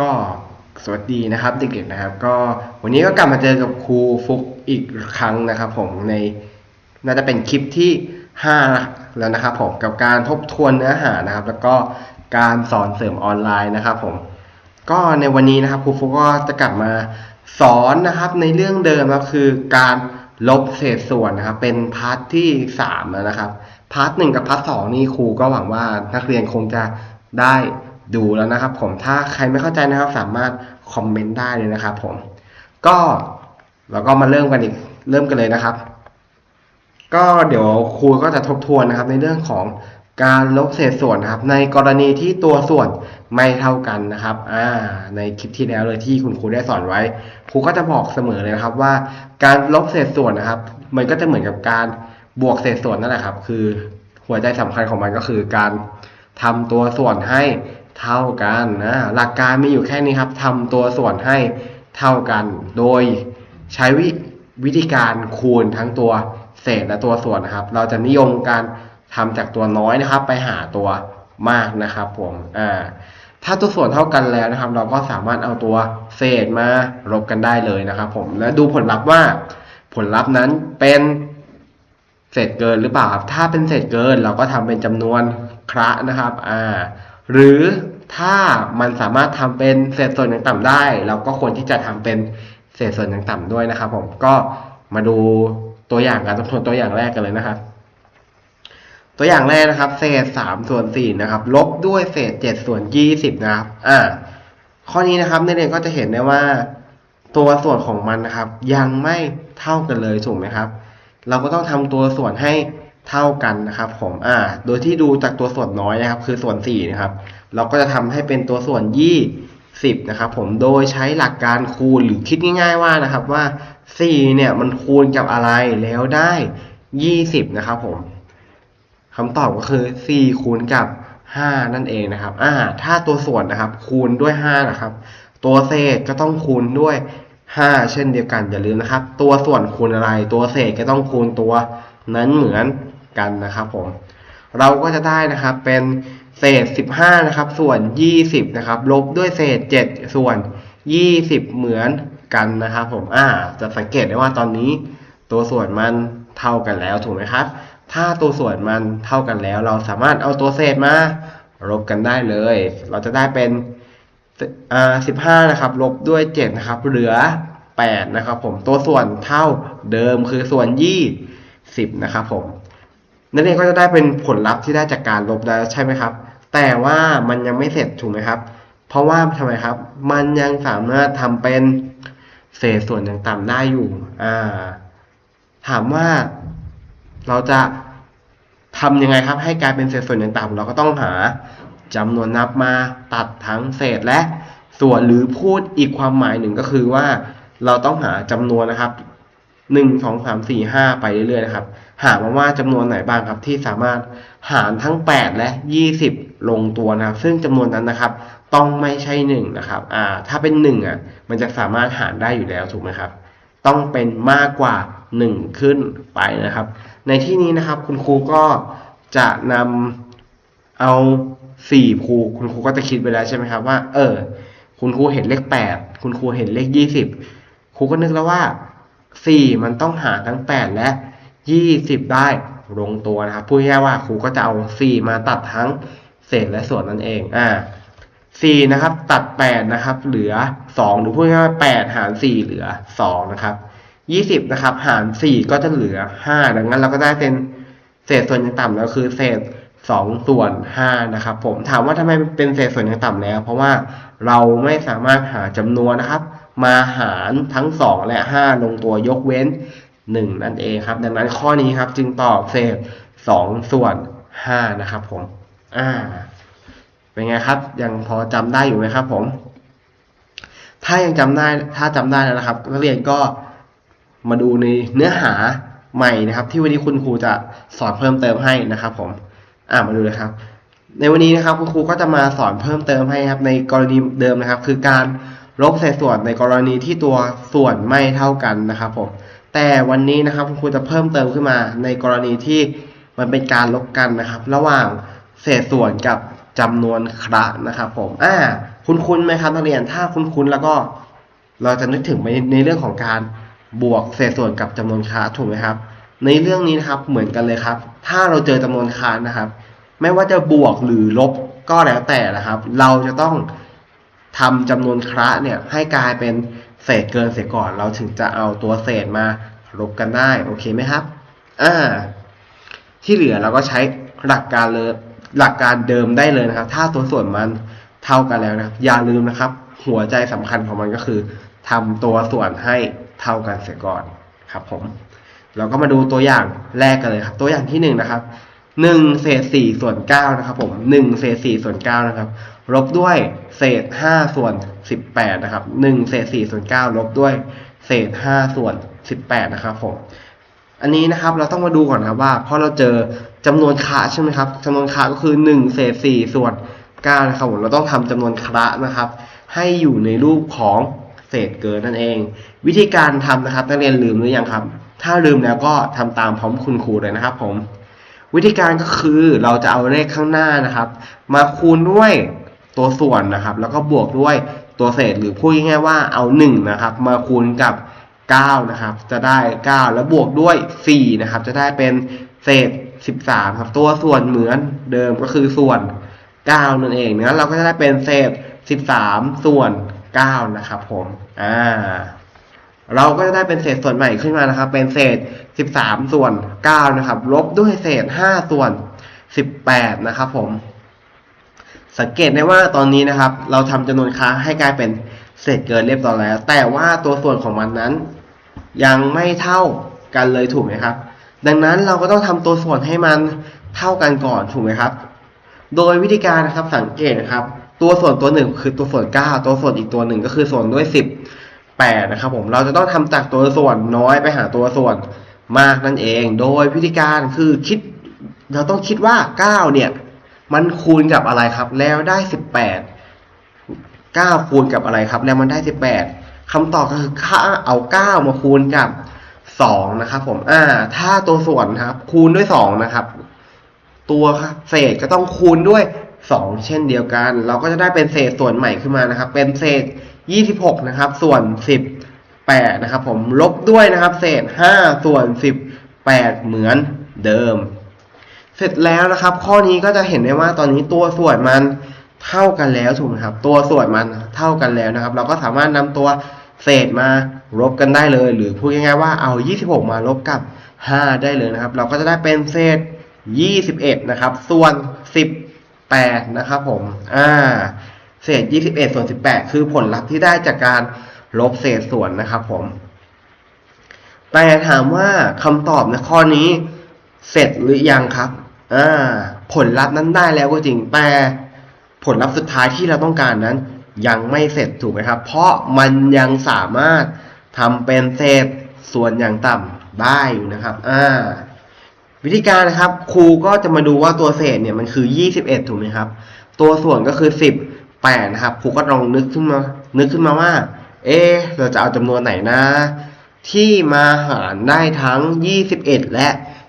ก็สวัสดีนะครับเด็กๆนะครับ ก็วันนี้ก็กลับมาเจอกับครูฟุกอีกครั้งนะครับผมในน่าจะเป็นคลิปที่ 5 แล้วนะครับผมกับการทบทวนเนื้อหานะครับ แล้วก็การสอนเสริมออนไลน์นะครับผมก็ในวันนี้นะครับครูฟุกก็จะกลับมาสอนนะครับในเรื่องเดิมก็คือการลบเศษส่วนนะครับ เป็นพาร์ทที่3แล้วนะครับพาร์ทหนึ่งกับพาร์ทสองนี่ครูก็หวังว่านักเรียนคงจะได้ ดูแล้วนะครับผมถ้าใครไม่เข้าใจนะครับสามารถคอมเมนต์ได้เลยนะครับผมก็เราก็มาเริ่มกันอีกเริ่มกันเลยนะครับ ก็เดี๋ยวครูก็จะทบทวนนะครับ ในเรื่องของการลบเศษส่วนนะครับ ในกรณีที่ตัวส่วนไม่เท่ากันนะครับอ่าในคลิปที่แล้วเลยที่คุณครูได้สอนไว้ ครูก็จะบอกเสมอเลยนะครับว่า การลบเศษส่วนนะครับ มันก็จะเหมือนกับการบวกเศษส่วนนั่นแหละครับ คือหัวใจสำคัญของมันก็คือการ ทำตัวส่วนให้เท่ากันนะหลักการมีอยู่แค่นี้ครับทำตัวส่วนให้เท่ากัน โดยใช้วิวิธีการคูณทั้งตัวเศษและตัวส่วนนะครับ เราจะนิยมการทำจากตัวน้อยนะครับ ไปหาตัวมากนะครับผมอ่าถ้าตัวส่วนเท่ากันแล้วนะครับ เราก็สามารถเอาตัวเศษมาลบกันได้เลยนะครับผมและดูผลลัพธ์ว่าผลลัพธ์นั้นเป็นเศษเกินหรือเปล่าครับ ถ้าเป็นเศษเกินเราก็ทำเป็นจำนวน คระนะครับอ่าหรือถ้ามันสามารถทำเป็นเศษส่วนอย่างต่ำได้ เราก็ควรที่จะทำเป็นเศษส่วนอย่างต่ำด้วยนะครับผมก็มาดูตัวอย่างการทบทวนตัวอย่างแรกกันเลยนะครับ ตัวอย่างแรกนะครับ เศษสามส่วนสี่นะครับ ลบด้วยเศษเจ็ดส่วนยี่สิบนะครับอ่าข้อนี้นะครับนักเรียนก็จะเห็นได้ว่า ตัวส่วนของมันนะครับ ยังไม่เท่ากันเลยถูกไหมครับ เราก็ต้องทำตัวส่วนให้ เท่ากันนะครับผมอ่าโดยที่ดูจากตัวส่วนน้อยนะครับ คือส่วนสี่นะครับ เราก็จะทำให้เป็นตัวส่วนยี่สิบนะครับผมโดยใช้หลักการคูณหรือคิดง่าย ๆว่านะครับว่าสี่เนี่ยมันคูณกับอะไรแล้วได้ยี่สิบนะครับผมคำตอบก็คือ4คูณกับ5นั่นเองนะครับอ่าถ้าตัวส่วนนะครับ คูณด้วย5นะครับ ตัวเศษก็ต้องคูณด้วย 5 เช่นเดียวกันอย่าลืมนะครับ ตัวส่วนคูณอะไร ตัวเศษก็ต้องคูณตัวนั้นเหมือน กันนะครับผมเราก็จะได้นะครับเป็นเศษ 15 นะครับ ส่วน 20 นะครับ ลบด้วยเศษ 7 ส่วน 20 เหมือนกันนะครับ ผมอ่าจะสังเกตได้ว่าตอนนี้ตัวส่วนมันเท่ากันแล้วถูกไหมครับ ถ้าตัวส่วนมันเท่ากันแล้ว เราสามารถเอาตัวเศษมาลบกันได้เลย เราจะได้เป็นอ่าสิบห้านะครับ ลบด้วยเจ็ดนะครับ เหลือแปดนะครับ ผมตัวส่วนเท่าเดิมคือส่วนยี่สิบนะครับ ผม นั่นเองก็จะได้เป็นผลลัพธ์ที่ได้จากการลบแล้วใช่ไหมครับ แต่ว่ามันยังไม่เสร็จถูกไหมครับ เพราะว่าทำไมครับ มันยังสามารถทำเป็นเศษส่วนต่างๆได้อยู่อ่าถามว่าเราจะทำยังไงครับ ให้กลายเป็นเศษส่วนอย่างต่ำเราก็ต้องหาจำนวนนับมาตัดทั้งเศษและส่วนหรือพูดอีกความหมายหนึ่งก็คือว่าเราต้องหาจำนวนนะครับ หนึ่งสองสามสี่ห้าไปเรื่อยๆนะครับ หามาว่าจำนวนไหนบ้างครับ ที่สามารถหารทั้งแปดและยี่สิบลงตัวนะครับ ซึ่งจำนวนนั้นนะครับ ต้องไม่ใช่หนึ่งนะครับ อ่า ถ้าเป็นหนึ่งอะ มันจะสามารถหารได้อยู่แล้วถูกไหมครับ ต้องเป็นมากกว่า1ขึ้นไปนะครับ ในที่นี้นะครับคุณครูก็จะนำเอา4ครูคุณครูก็จะคิดไปแล้วใช่ไหมครับว่า เออ คุณครูเห็นเลข8คุณครูเห็นเลข20ครูก็นึกแล้วว่า 4 มันต้องหารทั้ง 8 และ 20 ได้ลงตัวนะครับพูดง่ายว่าครูก็จะเอา 4 มาตัดทั้งเศษและส่วนนั่นเองอ่าสี่นะครับตัดแปดนะครับ เหลือสองหรือพูดง่ายว่าแปดหารสี่เหลือสองนะครับยี่สิบนะครับ หารสี่ก็จะเหลือห้าดังนั้นเราก็ได้เป็นเศษส่วนย่างต่ำแล้วคือเศษสองส่วนห้านะครับ ผมถามว่าทำไมเป็นเศษส่วนย่างต่ำแล้ว เพราะว่าเราไม่สามารถหาจำนวนนะครับ มาหารทั้งสองและห้าลงตัวยกเว้นหนึ่งนั่นเองครับ ดังนั้นข้อนี้ครับจึงตอบเศษสองส่วนห้านะครับผมอ่าเป็นไงครับ ยังพอจำได้อยู่ไหมครับผม ถ้ายังจำได้ถ้าจำได้แล้วนะครับนักเรียนก็มาดูในเนื้อหาใหม่นะครับ ที่วันนี้คุณครูจะสอนเพิ่มเติมให้นะครับ ผม อ่ามาดูเลยครับ ในวันนี้นะครับคุณครูก็จะมาสอนเพิ่มเติมให้ครับ ในกรณีเดิมนะครับ คือการ ลบเศษส่วนในกรณีที่ตัวส่วนไม่เท่ากันนะครับผมแต่วันนี้นะครับคุณครูจะเพิ่มเติมขึ้นมา ในกรณีที่มันเป็นการลบกันนะครับ ระหว่างเศษส่วนกับจำนวนคระนะครับผมอ่าคุ้นๆไหมครับนักเรียนถ้าคุ้นๆแล้วก็ เราจะนึกถึงในเรื่องของการบวกเศษส่วนกับจำนวนค้าถูกไหมครับ ในเรื่องนี้นะครับเหมือนกันเลยครับ ถ้าเราเจอจำนวนค้านะครับ ไม่ว่าจะบวกหรือลบก็แล้วแต่นะครับ เราจะต้อง ทำจำนวนคระเนี่ยให้กลายเป็นเศษเกินเสียก่อน เราถึงจะเอาตัวเศษมาลบกันได้โอเคไหมครับอ่าที่เหลือเราก็ใช้หลักการเลยหลักการเดิมได้เลยนะครับ ถ้าตัวส่วนมันเท่ากันแล้วนะครับ อย่าลืมนะครับ หัวใจสำคัญของมันก็คือทำตัวส่วนให้เท่ากันเสียก่อนครับ ผม เราก็มาดูตัวอย่างแรกกันเลยครับ ตัวอย่างที่หนึ่งนะครับหนึ่งเศษสี่ส่วนเก้านะครับ ผมหนึ่งเศษสี่ส่วนเก้านะครับ ลบด้วยเศษห้าส่วนสิบแปดนะครับหนึ่งเศษสี่ส่วนเก้าลบด้วยเศษห้าส่วนสิบแปดนะครับผม อันนี้นะครับเราต้องมาดูก่อนครับว่าพราะเราเจอจำนวนคะใช่ไหมครับจำนวนคะก็คือ 1 เศษ 4 ส่วน 9 นะครับผมเราต้องทำจำนวนคะนะครับ ให้อยู่ในรูปของเศษเกินนั่นเอง วิธีการทำนะครับนักเรียนลืมหรือยังครับ ถ้าลืมแล้วก็ทำตามพร้อมคุณครูเลยนะครับผม วิธีการก็คือเราจะเอาเลขข้างหน้านะครับ มาคูณด้วย ตัวส่วนนะครับ แล้วก็บวกด้วยตัวเศษหรือพูดง่ายๆว่าเอา1นะครับมาคูณกับ9นะครับจะได้ 9 แล้วบวกด้วย4นะครับจะได้เป็นเศษ 13ครับตัวส่วนเหมือนเดิมก็คือส่วน 9 นั่นเองนะเราก็จะได้เป็นเศษ 13 ส่วน 9 นะครับผมอ่าเราก็จะได้เป็นเศษส่วนใหม่ขึ้นมานะครับ เป็นเศษ 13 ส่วน 9 นะครับ ลบด้วยเศษ 5 ส่วน 18 นะครับผม สังเกตได้ว่าตอนนี้นะครับ เราทำจำนวนค้าให้กลายเป็นเศษเกินเรียบร้อยแล้ว แต่ว่าตัวส่วนของมันนั้น ยังไม่เท่ากันเลยถูกไหมครับ ดังนั้นเราก็ต้องทำตัวส่วนให้มันเท่ากันก่อนถูกไหมครับ โดยวิธีการนะครับสังเกตนะครับ ตัวส่วนตัวหนึ่งคือตัวส่วน 9 ตัวส่วนอีกตัวหนึ่งก็คือส่วนด้วย 10 8 นะครับผมเราจะต้องทำจากตัวส่วนน้อยไปหาตัวส่วนมากนั่นเอง โดยวิธีการคือคิด เราต้องคิดว่า 9 เนี่ย มันคูณกับอะไรครับ แล้วได้ 18 9 คูณกับอะไรครับ แล้วมันได้ 18คำตอบก็คือค่าเอา 9 มาคูณกับ2นะครับผมอ่าถ้าตัวส่วนครับ คูณด้วย2นะครับ ตัวเศษก็ต้องคูณด้วย 2 เช่นเดียวกัน เราก็จะได้เป็นเศษส่วนใหม่ขึ้นมานะครับ เป็นเศษ 26 นะครับ ส่วน 18 นะครับ ผมลบด้วยนะครับ เศษ 5 ส่วน 18 เหมือนเดิม เสร็จแล้วนะครับ ข้อนี้ก็จะเห็นได้ว่าตอนนี้ตัวส่วนมันเท่ากันแล้วถูกไหมครับ ตัวส่วนมันเท่ากันแล้วนะครับ เราก็สามารถนำตัวเศษมาลบกันได้เลย หรือพูดง่ายๆว่าเอา 26 มาลบกับ 5 ได้เลยนะครับ เราก็จะได้เป็นเศษ 21 นะครับ ส่วน 18 นะครับผมอ่าเศษ 21 ส่วน 18 คือผลลัพธ์ที่ได้จากการลบเศษส่วนนะครับผม แต่ถามว่าคำตอบในข้อนี้เสร็จหรือยังครับ อ่าผลลัพธ์นั้นได้แล้วก็จริงแต่ผลลัพธ์สุดท้ายที่เราต้องการนั้น ยังไม่เสร็จถูกไหมครับ เพราะมันยังสามารถทำเป็นเศษส่วนอย่างต่ำได้อยู่นะครับอ่าวิธีการนะครับครูก็จะมาดูว่าตัวเศษเนี่ยมันคือ 21 ถูกไหมครับ ตัวส่วนก็คือ 10 8นะครับครูก็ลองนึกขึ้นมานึกขึ้นมาว่า เอ๊เราจะเอาจำนวนไหนนะ ที่มาหารได้ทั้ง 21 และ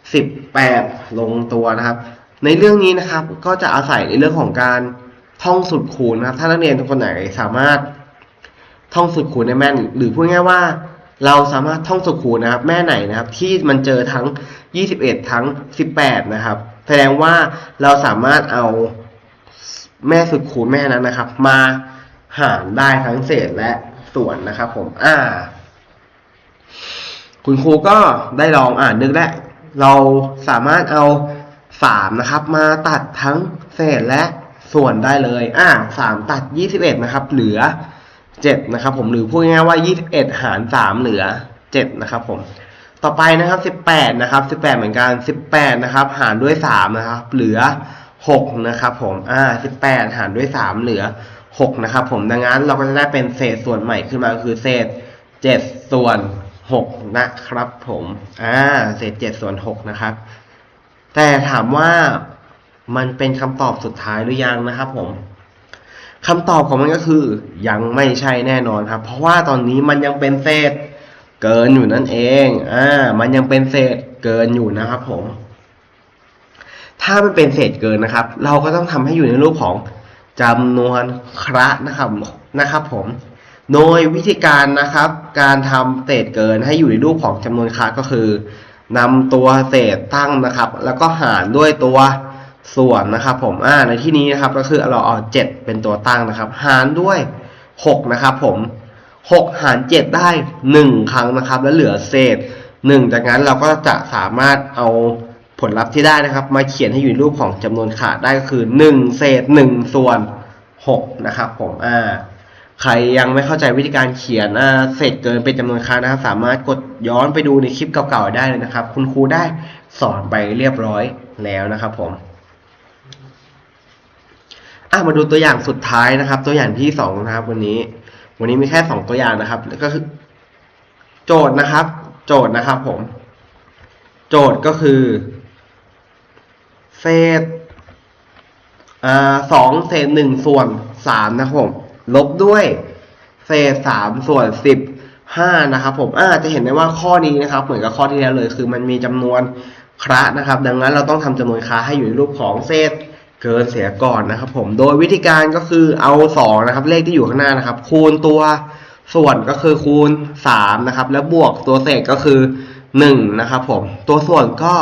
18 ลงตัวนะครับ ในเรื่องนี้นะครับก็จะอาศัยในเรื่องของการท่องสูตรคูณนะครับ ถ้านักเรียนทุกคนไหนสามารถท่องสูตรคูณได้แม่น หรือพูดง่ายว่า เราสามารถท่องสูตรคูณนะครับ แม่ไหนนะครับ ที่มันเจอทั้ง 21 ทั้ง 18 นะครับ แสดงว่าเราสามารถเอาแม่สูตรคูณแม่นั้นนะครับ มาหารได้ทั้งเศษและส่วนนะครับ ผม อ่า คุณครูก็ได้ลองอ่านนึกแล้ว เราสามารถเอาสามนะครับมาตัดทั้งเศษและส่วนได้เลย อ่าสามตัดยี่สิบเอ็ดนะครับ เหลือเจ็ดนะครับ ผมหรือพูดง่ายๆว่ายี่สิบเอ็ดหารสามเหลือเจ็ดนะครับผม ต่อไปนะครับสิบแปดนะครับสิบแปดเหมือนกันสิบแปดนะครับ หารด้วยสามนะครับ เหลือหกนะครับผม อ่าสิบแปดหารด้วยสามเหลือหกนะครับผม ดังนั้นเราก็จะได้เป็นเศษส่วนใหม่ขึ้นมาคือเศษเจ็ดส่วน หกนะครับผมอ่าเศษเจ็ดส่วนหกนะครับ แต่ถามว่ามันเป็นคำตอบสุดท้ายหรือยังนะครับผมคำตอบของมันก็คือยังไม่ใช่แน่นอนครับ เพราะว่าตอนนี้มันยังเป็นเศษเกินอยู่นั่นเอง อ่า มันยังเป็นเศษเกินอยู่นะครับผม ถ้ามันเป็นเศษเกินนะครับ เราก็ต้องทำให้อยู่ในรูปของจำนวนคระนะครับ นะครับผม โดยวิธีการนะครับ การทำเศษเกินให้อยู่ในรูปของจำนวนคระก็คือนำตัวเศษตั้งนะครับ แล้วก็หารด้วยตัวส่วนนะครับ ผมอ่าในที่นี้นะครับก็คือเราเอาเจ็ดเป็นตัวตั้งนะครับ หารด้วยหกนะครับ ผมหกหารเจ็ดได้หนึ่งครั้งนะครับ แล้วเหลือเศษหนึ่งจากนั้นเราก็จะสามารถเอาผลลัพธ์ที่ได้นะครับ มาเขียนให้อยู่ในรูปของจำนวนขาดได้ก็คือหนึ่งเศษหนึ่งส่วนหกนะครับ ผมอ่า ใครยังไม่เข้าใจวิธีการเขียนอ่าเศษเกินเป็นจำนวนครั้งนะครับ สามารถกดย้อนไปดูในคลิปเก่าๆได้เลยนะครับ คุณครูได้สอนไปเรียบร้อยแล้วนะครับผมอะมาดูตัวอย่างสุดท้ายนะครับ ตัวอย่างที่สองนะครับ วันนี้ วันนี้มีแค่สองตัวอย่างนะครับก็คือ โจทย์นะครับ โจทย์นะครับ ผม โจทย์ก็คือเศษอ่าสองเศษหนึ่งส่วนสามนะครับผม ลบด้วยเศษสามส่วนสิบห้านะครับผมอาจจะเห็นได้ว่าข้อนี้นะครับ เหมือนกับข้อที่แล้วเลย คือมันมีจำนวนคระนะครับ ดังนั้นเราต้องทำจำนวนคระให้อยู่ในรูปของเศษเกินเสียก่อนนะครับ ผมโดยวิธีการก็คือเอาสองนะครับ เลขที่อยู่ข้างหน้านะครับ คูณตัวส่วนก็คือคูณสามนะครับ แล้วบวกตัวเศษก็คือหนึ่งนะครับ ผมตัวส่วนก็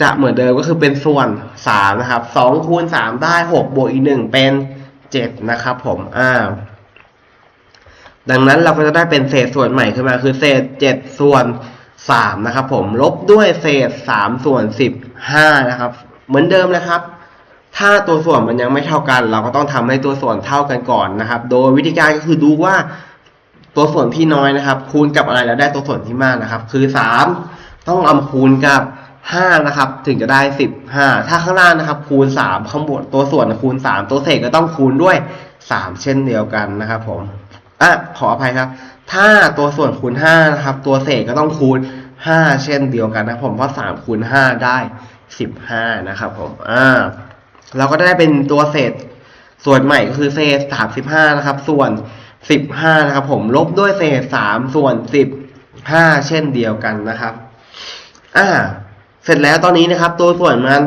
จะเหมือนเดิมก็คือเป็นส่วนสามนะครับสองคูณสามได้หกบวกอีกหนึ่งเป็น เจ็ดนะครับผมอ่าดังนั้นเราก็จะได้เป็นเศษส่วนใหม่ขึ้นมาคือเศษเจ็ดส่วนสามนะครับผมลบด้วยเศษสามส่วนสิบห้านะครับ เหมือนเดิมนะครับ ถ้าตัวส่วนมันยังไม่เท่ากัน เราก็ต้องทำให้ตัวส่วนเท่ากันก่อนนะครับ โดยวิธีการก็คือดูว่าตัวส่วนที่น้อยนะครับ คูณกับอะไรแล้วได้ตัวส่วนที่มากนะครับ คือสามต้องเอมาคูณกับ ห้านะครับ ถึงจะได้สิบห้าถ้าข้างล่างนะครับ คูณสามข้างบนตัวส่วนคูณสามตัวเศษก็ต้องคูณด้วยสามเช่นเดียวกันนะครับผมอะขออภัยครับ ถ้าตัวส่วนคูณห้านะครับ ตัวเศษก็ต้องคูณห้าเช่นเดียวกันนะผมเพราะสามคูณห้าได้สิบห้านะครับผมอ่าเราก็ได้เป็นตัวเศษส่วนใหม่ก็คือเศษสามสิบห้านะครับ ส่วนสิบห้านะครับ ผมลบด้วยเศษสามส่วนสิบห้าเช่นเดียวกันนะครับอ่า เสร็จแล้วตอนนี้นะครับ ตัวส่วนมัน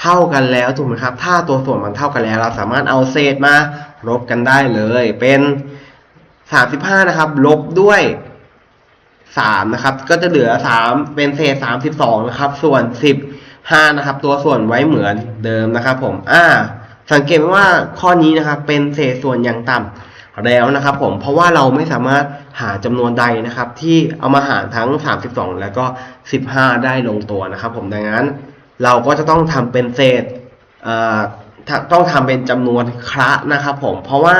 เท่ากันแล้วถูกไหมครับ ถ้าตัวส่วนมันเท่ากันแล้ว เราสามารถเอาเศษมาลบกันได้เลย เป็นสามสิบห้านะครับลบด้วยสามนะครับ ก็จะเหลือสามเป็นเศษสามสิบสองนะครับส่วนสิบห้านะครับ ตัวส่วนไว้เหมือนเดิมนะครับ ผมอ่าสังเกตว่าข้อนี้นะครับ เป็นเศษส่วนอย่างต่ำ แล้วนะครับผมเพราะว่าเราไม่สามารถหาจำนวนใดนะครับ ที่เอามาหารทั้ง 32 แล้วก็ 15 ได้ลงตัวนะครับผมดังนั้นเราก็จะต้องทำเป็นเศษต้องทำเป็นจำนวนคระนะครับผมเพราะว่า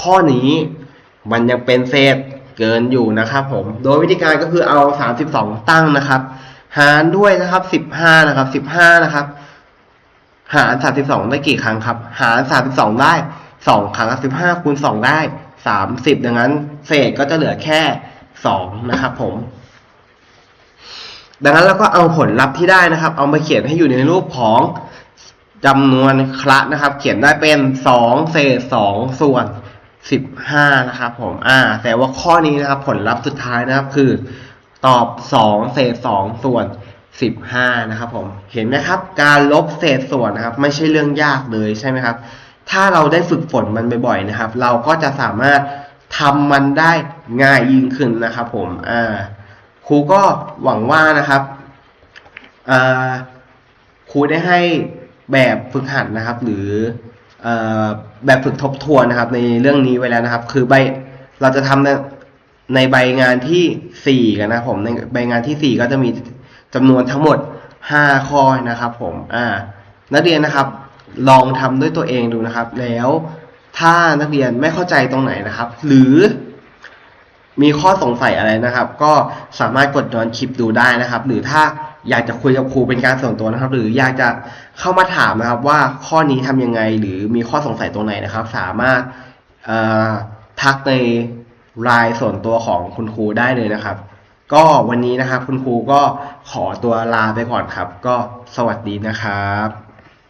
ข้อนี้มันยังเป็นเศษเกินอยู่นะครับผมโดยวิธีการก็คือเอา 32 ตั้งนะครับ หารด้วยนะครับ 15 นะครับ 15 นะครับ หาร 32 ได้กี่ครั้งครับ หาร 32 ได้ 2ครั้งครับ15คูณ2ได้30ดังนั้น เศษก็จะเหลือแค่2นะครับผม ดังนั้นเราก็เอาผลลัพธ์ที่ได้นะครับ เอามาเขียนให้อยู่ในรูปของจำนวนคระนะครับ เขียนได้เป็น2เศษ2ส่วน15นะครับ ผม อ่า แต่ว่าข้อนี้นะครับ ผลลัพธ์สุดท้ายนะครับ คือตอบ2เศษ2ส่วน15นะครับ ผม เห็นไหมครับ การลบเศษส่วนนะครับ ไม่ใช่เรื่องยากเลยใช่ไหมครับ ถ้าเราได้ฝึกฝนมันบ่อยๆนะครับ เราก็จะสามารถทำมันได้ง่ายยิ่งขึ้นนะครับ ผมอ่าครูก็หวังว่านะครับอ่าครูได้ให้แบบฝึกหัดนะครับ หรือแบบฝึกทบทวนนะครับ ในเรื่องนี้ไว้แล้วนะครับ คือใบเราจะทำในในใบงานที่สี่กันนะผมในใบงานที่สี่ก็จะมีจำนวนทั้งหมดห้าข้อนะครับ ผมอ่านักเรียนนะครับ ลองทำด้วยตัวเองดูนะครับ แล้วถ้านักเรียนไม่เข้าใจตรงไหนนะครับ หรือมีข้อสงสัยอะไรนะครับ ก็สามารถกดย้อนคลิปดูได้นะครับ หรือถ้าอยากจะคุยกับครูเป็นการส่วนตัวนะครับ หรืออยากจะเข้ามาถามนะครับ ว่าข้อนี้ทำยังไง หรือมีข้อสงสัยตรงไหนนะครับ สามารถทักในรายส่วนตัวของคุณครูได้เลยนะครับ ก็วันนี้นะครับคุณครูก็ขอตัวลาไปก่อนครับ ก็สวัสดีนะครับ